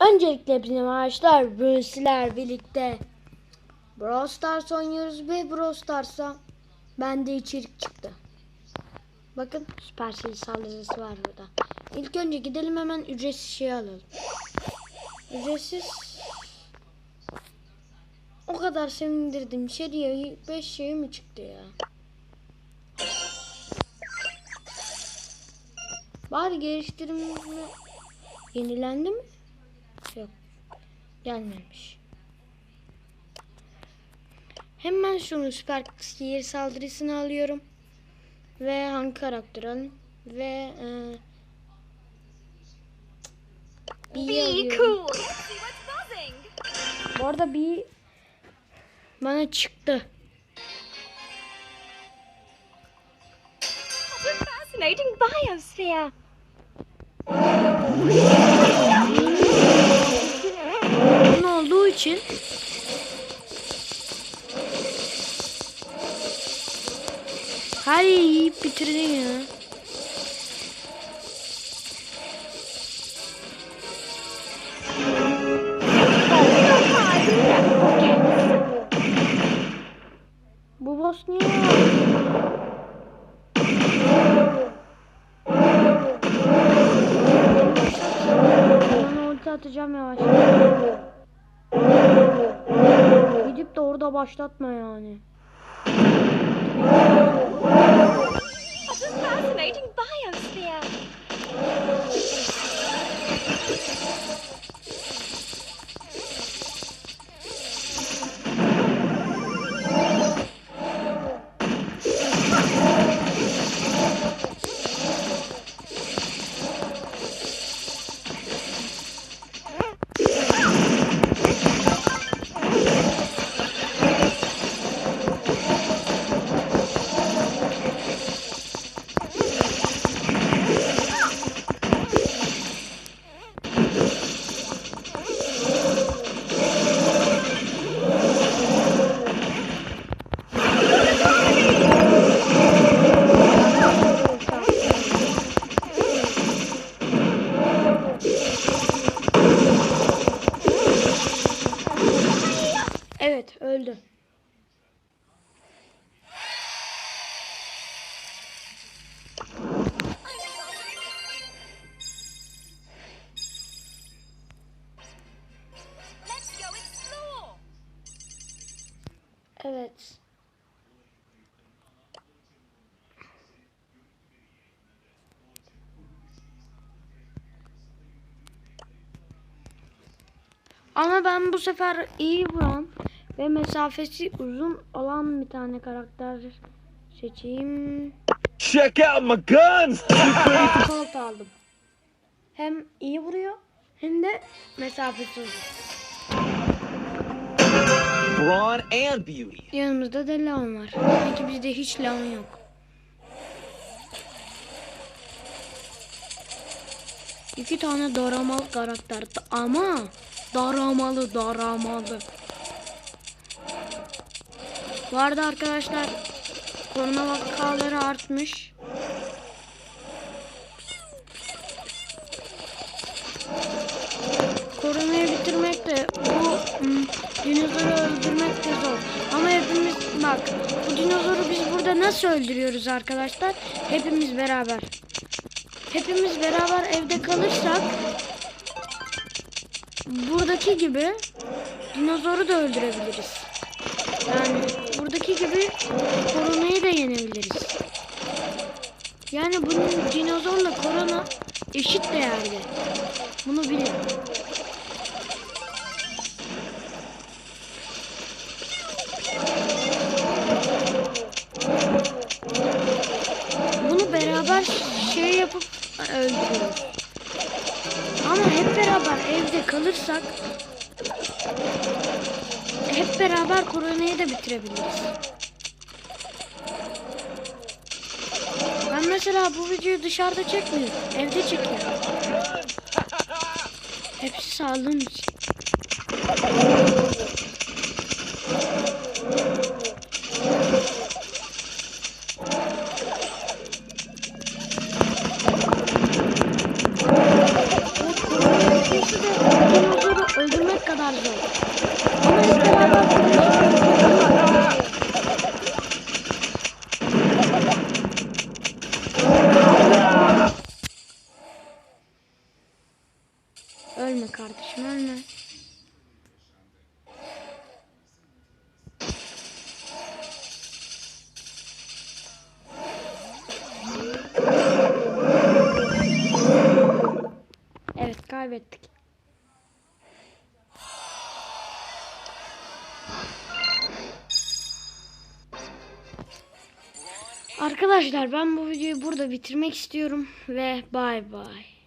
Öncelikle hepinize arkadaşlar Bruce'ler birlikte Brawl Stars oynuyoruz ve Brawl Stars'a bende içerik çıktı. Bakın Supercell saldırısı var burada. İlk önce gidelim hemen ücretsiz şey alalım. Ücretsiz o kadar sevindirdim. İçeriye 5 şey mi çıktı ya? Bari geliştirme yenilendi mi? Yok. Gelmemiş. Hemen şunu süper sihir saldırısını alıyorum. Ve hangi karakter alayım? Ve e, B'yi cool. Bu arada bir bana çıktı. Fascinating biosphere. Yeri yiyip bitirdin ya. Bu boss niye? Bana ulti atacağım yavaş. Gidip de orada başlatma yani. Evet öldü. Evet. Ama ben bu sefer iyi vuran ve mesafesi uzun olan bir tane karakter seçeyim. Check out my guns! Colt aldım. Hem iyi vuruyor hem de mesafesi uzun. Brawn and beauty. Yanımızda da Leon var. Sanki bizde hiç Leon yok. İki tane daramalı karakter ama daramalı daramalı. Bu arada arkadaşlar korona vakaları artmış. Koronayı bitirmek de bu hmm, dinozoru öldürmek de zor. Ama hepimiz bak bu dinozoru biz burada nasıl öldürüyoruz arkadaşlar? Hepimiz beraber. Hepimiz beraber evde kalırsak buradaki gibi dinozoru da öldürebiliriz. Yani buradaki gibi koronayı da yenebiliriz. Yani bunun dinozorla korona eşit değerde. Bunu bilin. Beraber koronayı da bitirebiliriz. Ben mesela bu videoyu dışarıda çekmiyorum. Evde çekiyorum. Hepsi sağlığım için. Kadar zor. Ama hep beraber konuşalım. Ölme kardeşim ölme. Evet kaybettik. Arkadaşlar ben bu videoyu burada bitirmek istiyorum ve bay bay.